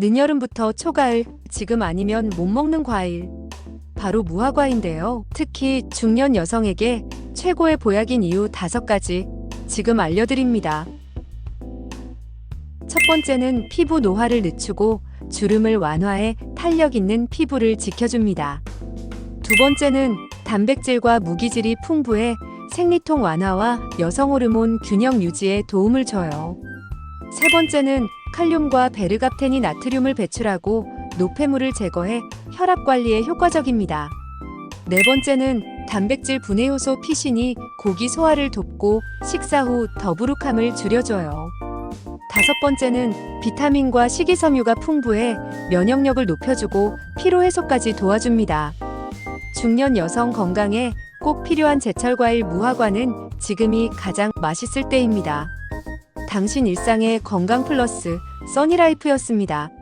늦여름부터 초가을, 지금 아니면 못 먹는 과일. 바로 무화과인데요. 특히 중년 여성에게 최고의 보약인 이유 다섯 가지 지금 알려드립니다. 첫 번째는 피부 노화를 늦추고 주름을 완화해 탄력 있는 피부를 지켜줍니다. 두 번째는 단백질과 무기질이 풍부해 생리통 완화와 여성 호르몬 균형 유지에 도움을 줘요. 세 번째는 칼륨과 베르갑테니 나트륨을 배출하고 노폐물을 제거해 혈압 관리에 효과적입니다. 네 번째는 단백질 분해 효소 피신이 고기 소화를 돕고 식사 후 더부룩함을 줄여줘요. 다섯 번째는 비타민과 식이섬유가 풍부해 면역력을 높여주고 피로 해소까지 도와줍니다. 중년 여성 건강에 꼭 필요한 제철 과일 무화과는 지금이 가장 맛있을 때입니다. 당신 일상의 건강 플러스 써니라이프였습니다.